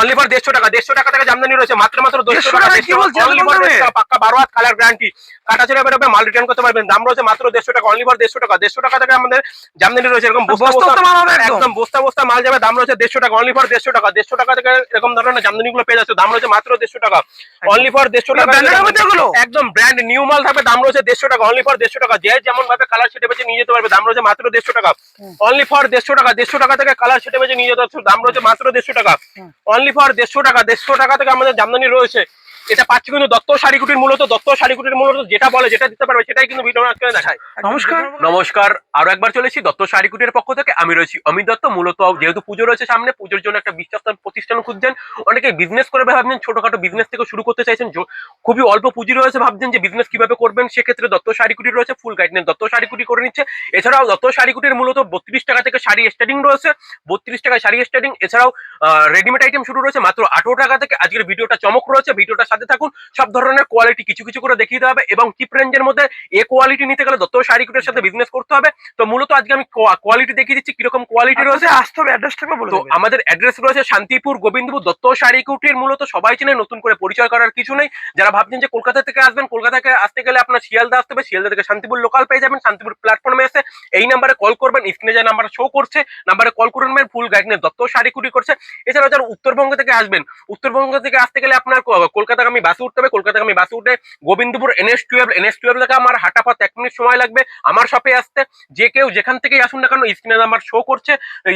Only for দেড়শো টাকা। দেড়শো টাকা থেকে জামদানি রয়েছে মাত্র মাত্র দেড়শো টাকা? Only for? পাক্কা বারো হাত কালার গ্যারান্টি কাটা ছেড়ে বেরোবে মাল রিটার্ন করতে পারবেন। দাম রয়েছে মাত্র দেড়শো টাকা অনলি ফর দেড়শো টাকা। দেড়শো টাকা থেকে আমাদের জামদানি রয়েছে এরকম বস্তা বস্তা একদম। বস্তা বস্তা মাল যাবে দাম রয়েছে দেড়শো টাকা অনলি ফর দেড়শো টাকা। দেড়শো টাকা থেকে এরকম ধরনের জামদানি গুলো পেয়ে যাচ্ছে দাম রয়েছে মাত্র দেড়শো টাকা। অনলি ফর দেড়শো টাকা? একদম ব্র্যান্ড নিউ মাল থাকবে দাম রয়েছে দেড়শো টাকা অনলি ফর দেড়শো টাকা। যে যেমন ভাবে কালার সেটে বেছে নিয়ে যেতে পারবে দাম রয়েছে মাত্র দেড়শো টাকা। অনলি ফর দেড়শো টাকা দেড়শো টাকা থেকে কালার সেটে বেছে নিয়ে যেতে পারছ দাম রয়েছে মাত্র দেড়শো টাকা। অনলি ফর দেড়শো টাকা দেড়শো টাকা থেকে আমাদের জামদানি রয়েছে। এটা পাচ্ছি কিন্তু দত্ত শাড়িকুটির মূলত দত্ত শাড়িকুটির মূলত যেটা বলে যেটা দিতে পারবে সেটাই কিন্তু ভিডিও আজকে দেখায়। নমস্কার। নমস্কার আরও একবার চলেছি দত্ত শাড়িকুটির পক্ষ থেকে। আমি রয়েছি অমিত দত্ত মূলত যেহেতু পুজো রয়েছে সামনে পুজোর জন্য একটা বিশ্বাস প্রতিষ্ঠান খুঁজছেন। অনেকে বিজনেস করে ভাবছেন ছোটখাটো বিজনেস থেকে শুরু করতে চাইছেন। খুবই অল্প পুঁজি রয়েছে ভাবছেন যে বিজনেস কীভাবে করবেন সেক্ষেত্রে দত্ত শাড়িকুটি রয়েছে ফুল গাইডলাইন দত্ত শাড়িকুটি করে নিচ্ছে। এছাড়াও দত্ত শাড়িকুটির মূলত বত্রিশ টাকা থেকে শাড়ি স্টার্টিং রয়েছে। বত্রিশ টাকায় শাড়ি স্টার্টিং এছাড়াও রেডিমেড আইটেম শুরু রয়েছে মাত্র আঠারো টাকা থেকে। আজকের ভিডিওটা চমক রয়েছে ভিডিওটার সাথে থাকুন সব ধরনের কোয়ালিটি কিছু কিছু করে দেখিয়ে দেওয়া হবে এবং চিপ রেঞ্জের মধ্যে এ কোয়ালিটি নিতে গেলে দত্ত শাড়িকুটির সাথে বিজনেস করতে হবে। তো মূলত আজকে আমি কোয়ালিটি দেখিয়ে দিচ্ছি কীরকম কোয়ালিটি রয়েছে। রয়েছে আসতে হবে অ্যাড্রেস থাকবে তো আমাদের অ্যাড্রেস রয়েছে শান্তিপুর গোবিন্দপুর দত্ত শাড়িকুটির মূলত সবাই চেনে নতুন করে পরিচয় করার কিছু নেই। যারা ভাবছেন যে কলকাতা থেকে আসবেন কলকাতা থেকে আসতে গেলে আপনার শিয়ালদা আসতে হবে শিয়ালদা থেকে শান্তিপুর লোকাল পেয়ে যাবেন শান্তিপুর প্ল্যাটফর্মে এসে এই নাম্বারে কল করবেন স্ক্রিনে যে নাম্বার শো করছে নাম্বারে কল করবেন ফুল গাইডলাইন দত্ত শাড়িকুটি করছে। এছাড়াও যারা উত্তরবঙ্গ থেকে আসবেন উত্তরবঙ্গ থেকে আসতে গেলে আপনার ক- কলকাতাগামী বাসে উঠতে হবে কলকাতা আমি বাসে উঠে Gobindapur NS twelve NS twelve থেকে আমার হাঁটা পথ এক মিনিট সময় লাগবে আমার শপে আসতে। যে কেউ যেখান থেকেই আসুন না কেন স্ক্রিনে নাম্বার শো করছে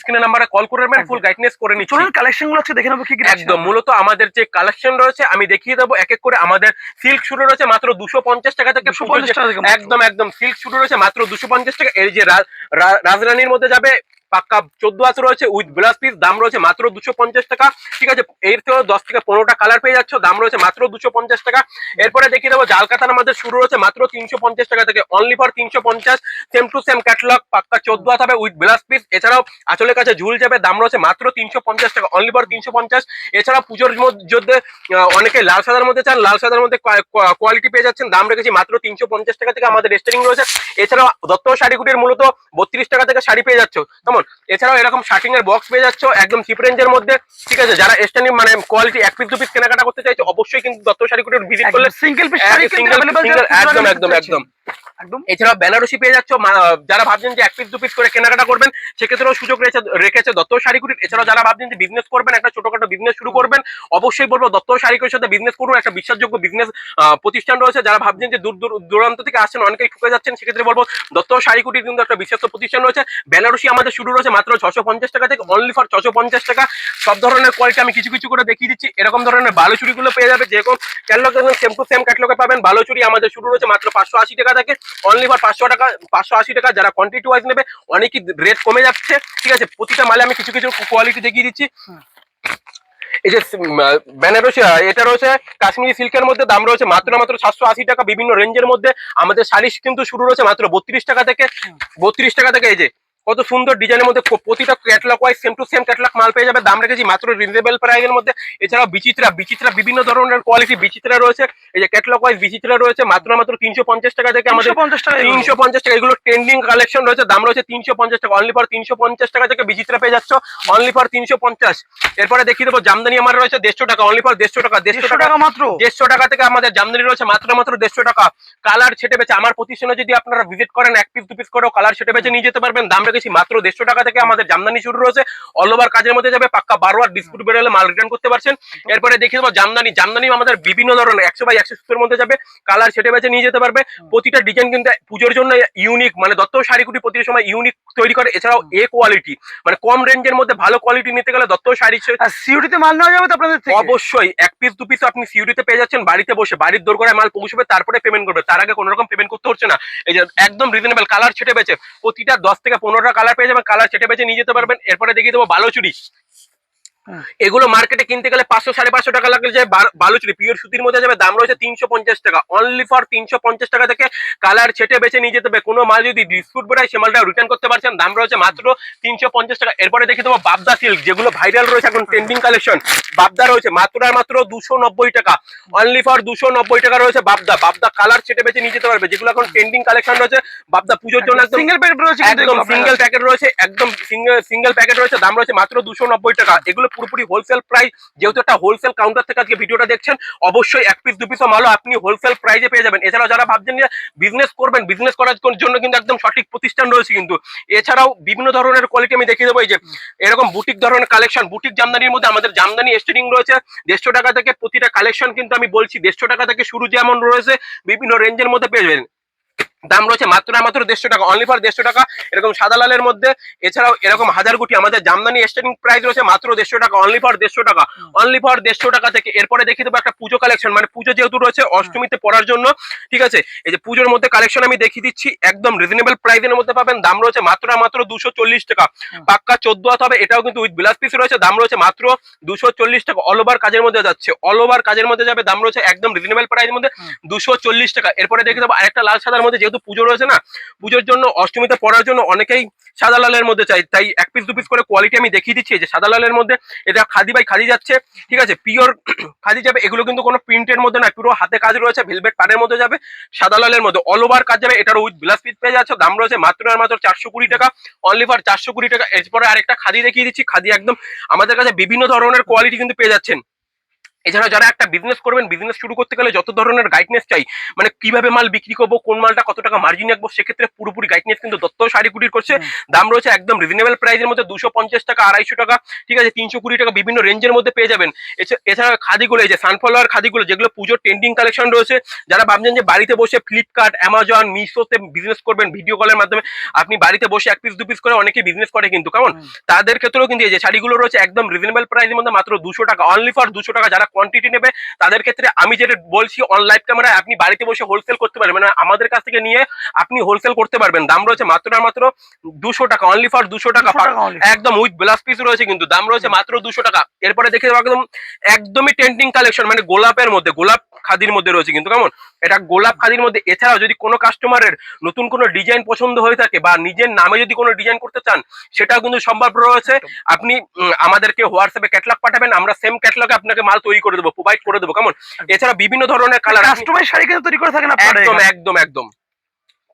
স্ক্রিনে নাম্বারে কল করবেন ফুল গাইডনেস করে নিচ্ছি। চলুন কালেকশনগুলো দেখে নেব কি একদম মূলত আমাদের যে কালেকশন রয়েছে আমি দেখিয়ে দেবো এক এক করে আমাদের সিল্ক শুরু রয়েছে মাত্র দুশো পঞ্চাশ টাকা থেকে 250 টাকা থেকে মাত্র। একদম একদম সিল্ক শুরু রয়েছে মাত্র দুশো পঞ্চাশ টাকা। এই যে রাজরানীর মধ্যে যাবে পাক্কা চোদ্দ হাত রয়েছে উইথ ব্লাউজ পিস দাম রয়েছে মাত্র দুশো পঞ্চাশ টাকা। ঠিক আছে, এর থেকেও দশ থেকে পনেরোটা কালার পেয়ে যাচ্ছ, দাম রয়েছে মাত্র দুশো পঞ্চাশ টাকা। এরপরে দেখিয়ে দেবো জালকাতান আমাদের শুরু রয়েছে মাত্র তিনশো পঞ্চাশ টাকা থেকে অনলি ফর তিনশো পঞ্চাশ সেম টু সেম ক্যাটলগ পাক্কা চোদ্দ হাত হবে উইথ ব্লাউজ পিস এছাড়াও আঁচলের কাছে ঝুল যাবে, দাম রয়েছে মাত্র তিনশো পঞ্চাশ টাকা অনলি ফর তিনশো পঞ্চাশ। এছাড়া পুজোর মধ্যে অনেকে লাল সাদার মধ্যে চান, লাল সাদার মধ্যে কোয়ালিটি পেয়ে যাচ্ছেন, দাম রেখেছি মাত্র তিনশো পঞ্চাশ টাকা থেকে আমাদের রেস্টারিং রয়েছে। এছাড়াও দত্ত শাড়িগুটির মূলত বত্রিশ টাকা থেকে শাড়ি পেয়ে যাচ্ছ। কেমন এছাড়াও এরকম শার্টিং এর বক্স পেয়ে যাচ্ছ একদম চিপ রেঞ্জের মধ্যে। ঠিক আছে যারা স্ট্যান্ডিং মানে কোয়ালিটি এক পিস দু পিস কেনাকাটা করতে চাইছে অবশ্যই কিন্তু দত্ত শাড়ি কুটির ভিজিট করলে সিঙ্গেল পিস শাড়ি একদম একদম একদম একদম। এছাড়াও বেনারসি পেয়ে যাচ্ছ যারা ভাবছেন যে এক পিস দু পিস করে কেনাকাটা করবেন, সেক্ষেত্রেও সুযোগ রয়েছে রেখেছে দত্ত শাড়িকুটির এছাড়াও যারা ভাবছেন যে বিজনেস করবেন, একটা ছোটখাটো বিজনেস শুরু করবেন, অবশ্যই বলব দত্ত শাড়িকুটির সাথে বিজনেস করুন, একটা বিশ্বাসযোগ্য বিজনেস প্রতিষ্ঠান রয়েছে। যারা ভাবছেন যে দূর দূর, দূরান্ত থেকে আসছেন, অনেকেই ঠুকে যাচ্ছেন, সেক্ষেত্রে বলব দত্ত শাড়িকুটির কিন্তু একটা বিশ্বস্ত প্রতিষ্ঠান রয়েছে। বেনারসি আমাদের শুরু রয়েছে মাত্র ছশো পঞ্চাশ টাকা থেকে অনলি ফর ছশো পঞ্চাশ টাকা। সব ধরনের কোয়ালিটি আমি কিছু কিছু করে দেখিয়ে দিচ্ছি। এরকম ধরনের বালুচুরিগুলো পেয়ে যাবে, যেরকম ক্যাটলগ সেম টু সেম ক্যাটলগে পাবেন। বালুচুরি আমাদের শুরু রয়েছে মাত্র পাঁচশো আশি টাকা থেকে। অনলি ফর পাঁচশো টাকা পাঁচশো আশি টাকা যারা কোয়ান্টিটি ওয়াইজ নেবে অনেকই রেট কমে যাচ্ছে। ঠিক আছে প্রতিটা মালে আমি কিছু কিছু কোয়ালিটি দেখিয়ে দিচ্ছি। এই যে বেনারসি এটা রয়েছে কাশ্মীরি সিল্কের মধ্যে দাম রয়েছে মাত্র মাত্র সাতশো আশি টাকা বিভিন্ন রেঞ্জের মধ্যে। আমাদের শাড়ি কিন্তু শুরু রয়েছে মাত্র বত্রিশ টাকা থেকে বত্রিশ টাকা থেকে এই যে কত সুন্দর ডিজাইনের মধ্যে প্রতিটা catalogue wise same to same catalogue মাল পেয়ে যাবে। দাম রেখেছি মাত্র রিজনেবল প্রাইসের মধ্যে। এছাড়াও বিচিত্রা বিচিত্রা বিভিন্ন ধরনের কোয়ালিটি বিচিত্রা রয়েছে। এই যে ক্যাটলগ ওয়াইজ বিচিত্রা রয়েছে মাত্র মাত্র তিনশো পঞ্চাশ টাকা থেকে আমাদের পঞ্চাশ টাকা তিনশো পঞ্চাশ টাকা। এগুলো ট্রেন্ডিং কালেকশন রয়েছে। দাম রয়েছে তিনশো পঞ্চাশ টাকা। অনলি ফর তিনশো পঞ্চাশ টাকা থেকে বিচিত্রা পেয়ে যাচ্ছ। অনলি ফর তিনশো পঞ্চাশ। এরপরে দেখিয়ে দেবো জামদানি আমার রয়েছে দেড়শো টাকা। অনলি ফর দেড়শো টাকা দেড়শো টাকা। মাত্র। দেড়শো টাকা থেকে আমাদের জামদানি রয়েছে মাত্র মাত্র দেড়শো টাকা। কালার ছেটে বেছে আমার প্রতিষ্ঠানে যদি আপনারা ভিজিট করেন এক পিস দু পিস করেও কালার ছেটে বেছে নিয়ে যেতে পারবেন। দাম রেখেছি মাত্র দেড়শো টাকা থেকে আমাদের জামদানি শুরু রয়েছে। অল ওভার কাজের মধ্যে যাবে পাক্কা বারো আর ডিসপুট বেরোলে মাল রিটার্ন করতে পারছেন। এরপরে দেখিয়ে দেবো জামদানি জামদানি আমাদের বিভিন্ন ধরনের একশো বাই একশো সুতোর মধ্যে যাবে। কালার ছেটে বেছে নিয়ে যেতে পারবে। প্রতিটা ডিজাইন কিন্তু পুজোর জন্য ইউনিক মানে দত্ত শাড়িকুটি প্রতিটা সময় ইউনিক তৈরি করে। এছাড়াও এ কোয়ালিটি মানে কম রেঞ্জের মধ্যে ভালো কোয়ালিটি নিতে গেলে দত্ত শাড়ি সিউরিতে মাল নেওয়া যাবে তো আপনাদের অবশ্যই এক পিস দু পিস আপনি সিউরিতে পেয়ে যাচ্ছেন বাড়িতে বসে বাড়ির দোর করে মাল পৌঁছবে তারপরে পেমেন্ট করবে। তার আগে কোনো রকম পেমেন্ট করতে হচ্ছে না। এই যে একদম রিজনেবল কালার ছেটে বেছে প্রতিটা দশ থেকে কালার পেয়ে যাবেন কালার সেটে বেছে নিয়ে যেতে পারবেন এরপরে দেখিয়ে দেবো বালোচুরি। এগুলো মার্কেটে কিনতে গেলে পাঁচশো সাড়ে পাঁচশো টাকা লাগলে যে বালুচুরি পিওর সুতির মধ্যে যাবে দাম রয়েছে তিনশো পঞ্চাশ টাকা। অনলি ফর তিনশো পঞ্চাশ টাকা থেকে কালার ছেটে বেছে নিয়ে যেতে হবে। কোনো মাল যদি ডিসপুট বেড়ায় সে মালটা রিটার্ন করতে পারছেন দাম রয়েছে মাত্র তিনশো পঞ্চাশ টাকা। এরপরে দেখে দেবো বাবদা সিল্ক যেগুলো ভাইরাল রয়েছে এখন ট্রেন্ডিং কালেকশন বাবদা রয়েছে মাত্র আর মাত্র দুশো নব্বই টাকা। অনলি ফর দুশো নব্বই টাকা রয়েছে বাবদা। বাবদা কালার ছেটে বেছে নিয়ে যেতে পারবে। যেগুলো এখন ট্রেন্ডিং কালেকশন রয়েছে বাবদা পুজোর জন্য একদম সিঙ্গেল প্যাকেট রয়েছে একদম সিঙ্গেল প্যাকেট রয়েছে একদম সিঙ্গেল সিঙ্গেল প্যাকেট রয়েছে দাম রয়েছে মাত্র দুশো নব্বই টাকা। এগুলো পুরোপুরি হোলসেল প্রাইস যেহেতু একটা হোলসেল কাউন্টার থেকে আজকে ভিডিওটা দেখছেন, অবশ্যই এক পিস দু পিসও মালও আপনি হোলসেল প্রাইসে পেয়ে যাবেন। এছাড়াও যারা ভাবছেন যে বিজনেস করবেন বিজনেস করার জন্য কিন্তু একদম সঠিক প্রতিষ্ঠান রয়েছে কিন্তু। এছাড়াও বিভিন্ন ধরনের কোয়ালিটি আমি দেখিয়ে দেবো, এই যে এরকম বুটিক ধরনের কালেকশন বুটিক জামদানির মধ্যে আমাদের জামদানি স্টেডিং রয়েছে। দেড়শো টাকা থেকে প্রতিটা কালেকশন কিন্তু আমি বলছি, দেড়শো টাকা থেকে শুরু যেমন রয়েছে, বিভিন্ন রেঞ্জের মধ্যে পেয়ে যাবেন। দাম রয়েছে মাত্র মাত্র দেড়শো টাকা অনলি ফর দেড়শো টাকা। এরকম সাদা লালের মধ্যে এছাড়াও এরকম হাজার কোটি আমাদের জামদানি স্টার্টিং প্রাইস রয়েছে মাত্র দেড়শো টাকা অনলি ফর দেড়শো টাকা। অনলি ফর দেড়শো টাকা থেকে এরপরে দেখিয়ে দেবো একটা পুজো কালেকশন মানে পুজো যেহেতু রয়েছে অষ্টমীতে পড়ার জন্য ঠিক আছে? এই যে পুজোর মধ্যে কালেকশন আমি দেখিয়ে দিচ্ছি একদম রিজনেবল প্রাইসের মধ্যে পাবেন দাম রয়েছে মাত্র মাত্র দুশো চল্লিশ টাকা। পাক্কা চোদ্দ হাত হবে এটাও কিন্তু উইথ বিলাস পিস রয়েছে দাম রয়েছে মাত্র দুশো চল্লিশ টাকা অল ওভার কাজের মধ্যে যাচ্ছে অল ওভার কাজের মধ্যে যাবে দাম রয়েছে একদম রিজনেবল প্রাইসের মধ্যে দুশো চল্লিশ টাকা। এরপরে দেখে দেবো আরেকটা লাল সাদার মধ্যে যেহেতু পুজো রয়েছে না। পুজোর জন্য, অষ্টমীতে পড়ার জন্য অনেকেই সাদা লালের মধ্যে চাই। তাই এক পিস দু পিস করে কোয়ালিটি আমি দেখিয়ে দিচ্ছি। যে সাদা লালের মধ্যে এটা খাদি বাই খাদি যাচ্ছে, ঠিক আছে? পিওর খাদি যাবে, এগুলো কিন্তু কোনো প্রিন্টের মধ্যে না, পুরো হাতে কাজ রয়েছে ভেলভেট পাড়ের মধ্যে যাবে, সাদা লালের মধ্যে। অল ওভার কাজ যাবে, এটার উইথ বিলাস পিস পেয়ে যাচ্ছে, দাম রয়েছে মাত্র আর মাত্র চারশো কুড়ি টাকা। অনলি ফর চারশো কুড়ি টাকা। এরপরে আরেকটা খাদি দেখিয়ে দিচ্ছি। খাদি একদম আমাদের কাছে বিভিন্ন ধরনের কোয়ালিটি কিন্তু পেয়ে যাচ্ছেন। এছাড়া যারা একটা বিজনেস করবেন বিজনেস শুরু করতে গেলে যত ধরনের গাইডনেস চাই মানে কীভাবে মাল বিক্রি করব কোন মালটা কত টাকা মার্জিন রাখব সেক্ষেত্রে পুরোপুরি গাইডনেস কিন্তু দত্ত শাড়ি কুটির করছে। দাম রয়েছে একদম রিজনেবল প্রাইসের মধ্যে দুশো পঞ্চাশ টাকা আড়াইশো টাকা ঠিক আছে তিনশো কুড়ি টাকা বিভিন্ন রেঞ্জের মধ্যে পেয়ে যাবেন। এছা- এছাড়া খাদিগুলো এই যে সানফ্লাওয়ার খাদিগুলো যেগুলো পুজোর ট্রেন্ডিং কালেকশন রয়েছে যারা ভাবছেন যে বাড়িতে বসে ফ্লিপকার্ট অ্যামাজন মিশোতে বিজনেস করবেন ভিডিও কলের মাধ্যমে আপনি বাড়িতে বসে এক পিস দু পিস করে অনেকেই বিজনেস করে কিন্তু কেমন? তাদের ক্ষেত্রেও কিন্তু এই যে শাড়িগুলো রয়েছে একদম রিজনেবল প্রাইসের মধ্যে মাত্র দুশো টাকা অনলি ফর দুশো টাকা যারা কোয়ান্টিটি নেবে তাদের ক্ষেত্রে আমি যেটা বলছি অন লাইভ ক্যামেরায় আপনি বাড়িতে বসে হোলসেল করতে পারবেন। মানে আমাদের কাছ থেকে নিয়ে আপনি হোলসেল করতে পারবেন। দাম রয়েছে মাত্র না মাত্র দুশো টাকা অনলি ফর দুশো টাকা 200 টাকা only। একদম উইথ ব্লাস পিস রয়েছে কিন্তু দাম রয়েছে মাত্র দুশো টাকা। এরপরে দেখে একদম একদমই টেন্টিং কালেকশন মানে গোলাপের মধ্যে গোলাপ খাদির মধ্যে রয়েছে কিন্তু কেমন? এটা গোলাপ খাদির মধ্যে। এছাড়াও যদি কোনো কাস্টমারের নতুন কোনো ডিজাইন পছন্দ হয়ে থাকে বা নিজের নামে যদি কোনো ডিজাইন করতে চান সেটাও কিন্তু সম্ভব রয়েছে। আপনি আমাদেরকে হোয়াটসঅ্যাপে ক্যাটলগ পাঠাবেন আমরা সেম ক্যাটলগে আপনাকে মাল তৈরি করে দেবো প্রোভাইড করে দেবো কেমন? এছাড়া বিভিন্ন ধরনের কালার কাস্টমাইজ শাড়ি কিন্তু তৈরি করে থাকেন একদম একদম একদম।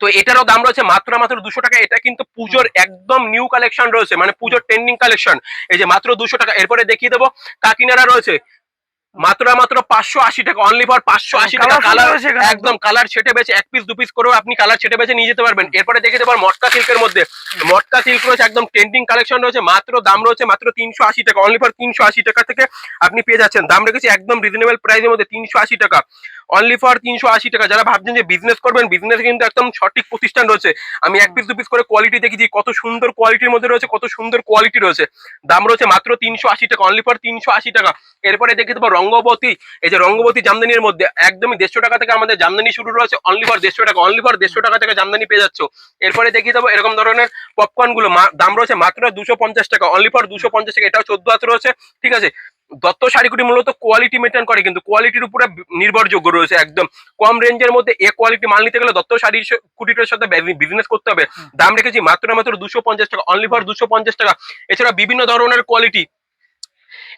তো এটারও দাম রয়েছে মাত্র মাত্র দুশো টাকা। এটা কিন্তু পুজোর একদম নিউ কালেকশন রয়েছে মানে পুজোর ট্রেন্ডিং কালেকশন এই যে মাত্র দুশো টাকা। এরপরে দেখিয়ে দেবো কাকিনারা রয়েছে। মাত্র মাত্র পাঁচশো আশি টাকা অনলি ফর পাঁচশো আশি টাকা। কালার একদম কালার ছেটে বেছে এক পিস দু পিস করেও আপনি কালার ছেটে বেছে নিয়ে যেতে পারবেন। এরপরে দেখে দেবার মটকা সিল্কের মধ্যে। মটকা সিল্ক রয়েছে একদম ট্রেন্ডিং কালেকশন রয়েছে মাত্র দাম রয়েছে মাত্র তিনশো আশি টাকা অনলি ফর তিনশো আশি টাকা থেকে আপনি পেয়ে যাচ্ছেন। দাম রেখেছি একদম রিজনেবল প্রাইসের মধ্যে তিনশো আশি টাকা। অনলি ফর তিনশো আশি টাকা। যারা ভাবছেন যে বিজনেস করবেন বিজনেস কিন্তু একদম সঠিক প্রতিষ্ঠান রয়েছে। আমি এক পিস দু পিস করে কোয়ালিটি দেখেছি, কত সুন্দর কোয়ালিটির মধ্যে রয়েছে, কত সুন্দর কোয়ালিটি রয়েছে। দাম রয়েছে মাত্র তিনশো আশি টাকা অনলি ফর তিনশো আশি টাকা। এরপরে দেখে দেবো রঙ্গবতী। এই যে রঙ্গবতী জামদানির মধ্যে একদমই দেড়শো টাকা থেকে আমাদের জামদানি শুরু রয়েছে অনলি ফর দেড়শো টাকা অনলি ফর দেড়শো টাকা থেকে জামদানি পেয়ে যাচ্ছ। এরপরে দেখিয়ে দেবো এরকম ধরনের পপকর্নগুলো দাম রয়েছে মাত্র দুশো পঞ্চাশ টাকা অনলি ফর দুশো পঞ্চাশ টাকা, এটাও চোদ্দ হাত রয়েছে, ঠিক আছে? দত্ত শাড়িগুলি মূলত কোয়ালিটি মেনটেন করে কিন্তু কোয়ালিটির উপরে নির্ভরযোগ্য রয়েছে একদম। কম রেঞ্জের মধ্যে এ কোয়ালিটি মাল নিতে গেলে দত্ত শাড়ি কুটিটার সাথে বিজনেস করতে হবে। দাম রেখেছি মাত্র মাত্র দুশো পঞ্চাশ টাকা অনলি ফর দুশো পঞ্চাশ টাকা। এছাড়া বিভিন্ন ধরনের কোয়ালিটি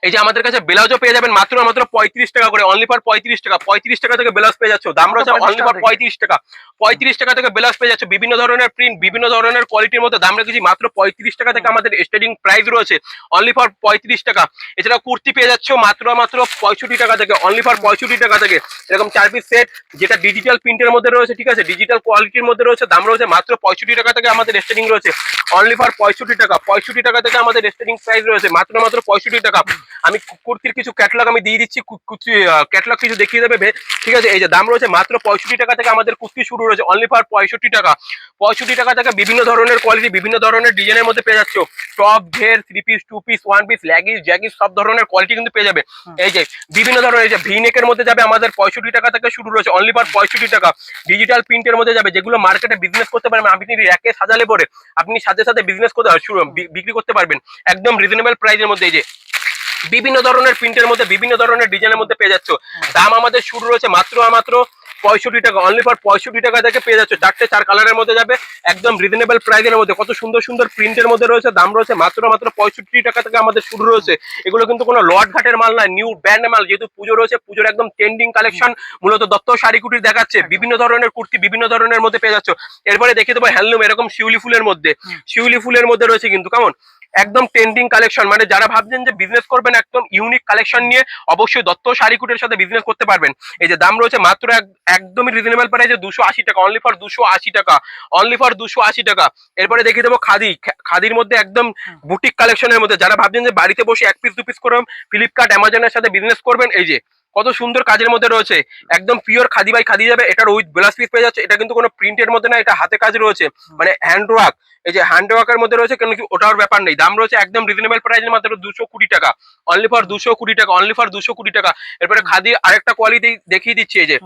এই যে আমাদের কাছে ব্লাউজও পেয়ে যাবেন মাত্র মাত্র পঁয়ত্রিশ টাকা করে। অনলি ফর পঁয়ত্রিশ টাকা। পঁয়ত্রিশ টাকা থেকে ব্লাউজ পেয়ে যাচ্ছ। দাম রয়েছে অনলি ফর পঁয়ত্রিশ টাকা। পঁয়ত্রিশ টাকা থেকে ব্লাউজ পেয়ে যাচ্ছে। বিভিন্ন ধরনের প্রিন্ট বিভিন্ন ধরনের কোয়ালিটির মধ্যে দাম রেখেছি মাত্র পঁয়ত্রিশ টাকা থেকে আমাদের স্টার্টিং প্রাইস রয়েছে। অনলি ফর পঁয়ত্রিশ টাকা। এছাড়া কুর্তি পেয়ে যাচ্ছ মাত্র মাত্র পঁয়ষট্টি টাকা থেকে। অনলি ফর পঁয়ষট্টি টাকা থেকে। এরকম চার পিস সেট যেটা ডিজিটাল প্রিন্টের মধ্যে রয়েছে ঠিক আছে? ডিজিটাল কোয়ালিটির মধ্যে রয়েছে দাম রয়েছে মাত্র পঁয়ষট্টি টাকা থেকে আমাদের স্টার্টিং রয়েছে। অনলি ফর পঁয়ষট্টি টাকা। পঁয়ষট্টি টাকা থেকে আমাদের স্টার্টিং প্রাইস রয়েছে মাত্র মাত্র পঁয়ষট্টি টাকা। আমি কুর্তির কিছু ক্যাটলগ আমি দিয়ে দিচ্ছি ক্যাটলগ কিছু দেখিয়ে দেবে ঠিক আছে এই যে দাম রয়েছে মাত্র পঁয়ষট্টি টাকা থেকে আমাদের কুর্তি শুরু রয়েছে অনলি ফর পঁয়ষট্টি টাকা। পঁয়ষট্টি টাকা থেকে বিভিন্ন ধরনের কোয়ালিটি বিভিন্ন ধরনের ডিজাইনের মধ্যে পেয়ে যাচ্ছ। টপ ঘের three piece two piece one piece leggings jeggings সব ধরনের কোয়ালিটি কিন্তু পেয়ে যাবে। এই যে বিভিন্ন ধরনের এই যে ভিনেকের মধ্যে যাবে আমাদের পঁয়ষট্টি টাকা থেকে শুরু রয়েছে অনলি ফর পঁয়ষট্টি টাকা। ডিজিটাল প্রিন্টের মধ্যে যাবে যেগুলো মার্কেটে বিজনেস করতে পারবেন আপনি র্যাকে সাজালে পরে আপনি সাথে সাথে বিজনেস করতে বিক্রি করতে পারবেন। একদম রিজনেবল প্রাইসের মধ্যে এই যে বিভিন্ন ধরনের প্রিন্টের মধ্যে বিভিন্ন ধরনের ডিজাইনের মধ্যে পেয়ে যাচ্ছ। দাম আমাদের শুরু রয়েছে মাত্র আর মাত্র পঁয়ষট্টি টাকা। অনলি ফর পঁয়ষট্টি টাকা থেকে পেয়ে যাচ্ছে। চারটে চার কালারের মধ্যে যাবে। একদম রিজনেবল প্রাইসের মধ্যে। কত সুন্দর সুন্দর প্রিন্টের মধ্যে রয়েছে দাম রয়েছে মাত্র মাত্র পঁয়ষট্টি টাকা থেকে আমাদের শুরু রয়েছে। এগুলো কিন্তু কোনো লট ঘাটের মাল নয় নিউ ব্র্যান্ড মাল। যেহেতু পুজো রয়েছে পুজোর একদম ট্রেন্ডিং কালেকশন মূলত দত্ত শাড়ি কুটির দেখাচ্ছে। বিভিন্ন ধরনের কুর্তি বিভিন্ন ধরনের মধ্যে পেয়ে যাচ্ছ। এরপরে দেখে দেবো হ্যান্ডলুম এরকম শিউলি ফুলের মধ্যে। শিউলি ফুলের মধ্যে রয়েছে কিন্তু কেমন? একদম ট্রেন্ডিং কালেকশন মানে যারা ভাবছেন যে বিজনেস করবেন একদম ইউনিক কালেকশন নিয়ে অবশ্যই দত্ত শাড়িকুটের সাথে বিজনেস করতে পারবেন। এই যে দাম রয়েছে মাত্র এক- একদমই রিজনেবল প্রাইসে দুশো আশি টাকা অনলি ফর দুশো আশি টাকা। অনলি ফর দুশো আশি টাকা। এরপরে দেখিয়ে দেবো খাদি। খাদির মধ্যে একদম বুটিক কালেকশনের মধ্যে। যারা ভাবছেন যে বাড়িতে বসে এক পিস দু পিস করে ফ্লিপকার্ট অ্যামাজনের সাথে বিজনেস করবেন এই যে কত সুন্দর কাজের মধ্যে রয়েছে। একদম পিওর খাদি বাই খাদি যাবে এটার উইথ ব্লাউজ পিস পেয়ে যাচ্ছে, এটা কিন্তু কোনো প্রিন্টের মধ্যে না, এটা হাতে কাজ রয়েছে মানে হ্যান্ড ওয়ার্ক এই যে হ্যান্ড ওয়ার্কের মধ্যে রয়েছে কেন কি ওটার ব্যাপার নেই, দাম রয়েছে একদম রিজনেবল প্রাইসের মাত্র দুশো কুড়ি টাকা। অনলি ফর দুশো কুড়ি টাকা অনলি ফর দুশো কুড়ি টাকা। এরপরে খাদি আরেকটা কোয়ালিটি দেখিয়ে দিচ্ছি, এই যে।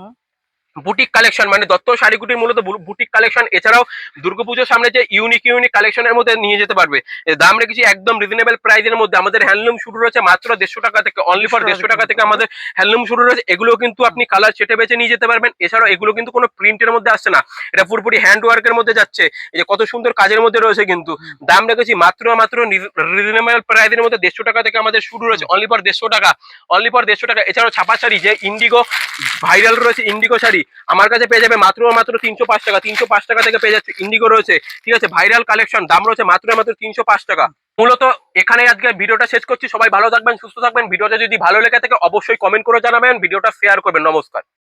বুটিক কালেকশন মানে দত্ত শাড়িগুটির মূলত বুটিক কালেকশন এছাড়াও দুর্গাপুজোর সামনে যে ইউনিক ইউনিক কালেকশনের মধ্যে নিয়ে যেতে পারবে। দাম রেখেছি একদম রিজনেবল প্রাইসের মধ্যে। আমাদের হ্যান্ডলুম শুরু রয়েছে মাত্র দেড়শো টাকা থেকে অনলি ফর দেড়শো টাকা থেকে আমাদের হ্যান্ডলুম শুরু রয়েছে। এগুলো কিন্তু আপনি কালার চেটে বেছে নিয়ে যেতে পারবেন। এছাড়াও এগুলো কিন্তু কোনো প্রিন্টের মধ্যে আসছে না। এটা পুরোপুরি হ্যান্ড ওয়ার্কের মধ্যে যাচ্ছে। এই যে কত সুন্দর কাজের মধ্যে রয়েছে কিন্তু। দাম রেখেছি মাত্র মাত্র রিজনেবল প্রাইসের মধ্যে দেড়শো টাকা থেকে আমাদের শুরু রয়েছে। অনলি ফর দেড়শো টাকা। অনলি ফর দেড়শো টাকা। এছাড়াও ছাপা শাড়ি যে ইন্ডিগো ভাইরাল রয়েছে ইন্ডিগো শাড়ি আমার কাছে পেয়ে যাবে মাত্র মাত্র তিনশো পাঁচ টাকা, তিনশো পাঁচ টাকা থেকে পেয়ে যাচ্ছে ইন্ডিগো রয়েছে। ঠিক আছে ভাইরাল কালেকশন দাম রয়েছে মাত্র মাত্র তিনশো পাঁচ টাকা। মূলত এখানে আজকে ভিডিওটা শেষ করছি, সবাই ভালো থাকবেন, সুস্থ থাকবেন। ভিডিওটা যদি ভালো লেগে থাকে, অবশ্যই কমেন্ট করে জানাবেন, ভিডিওটা শেয়ার করবেন, নমস্কার।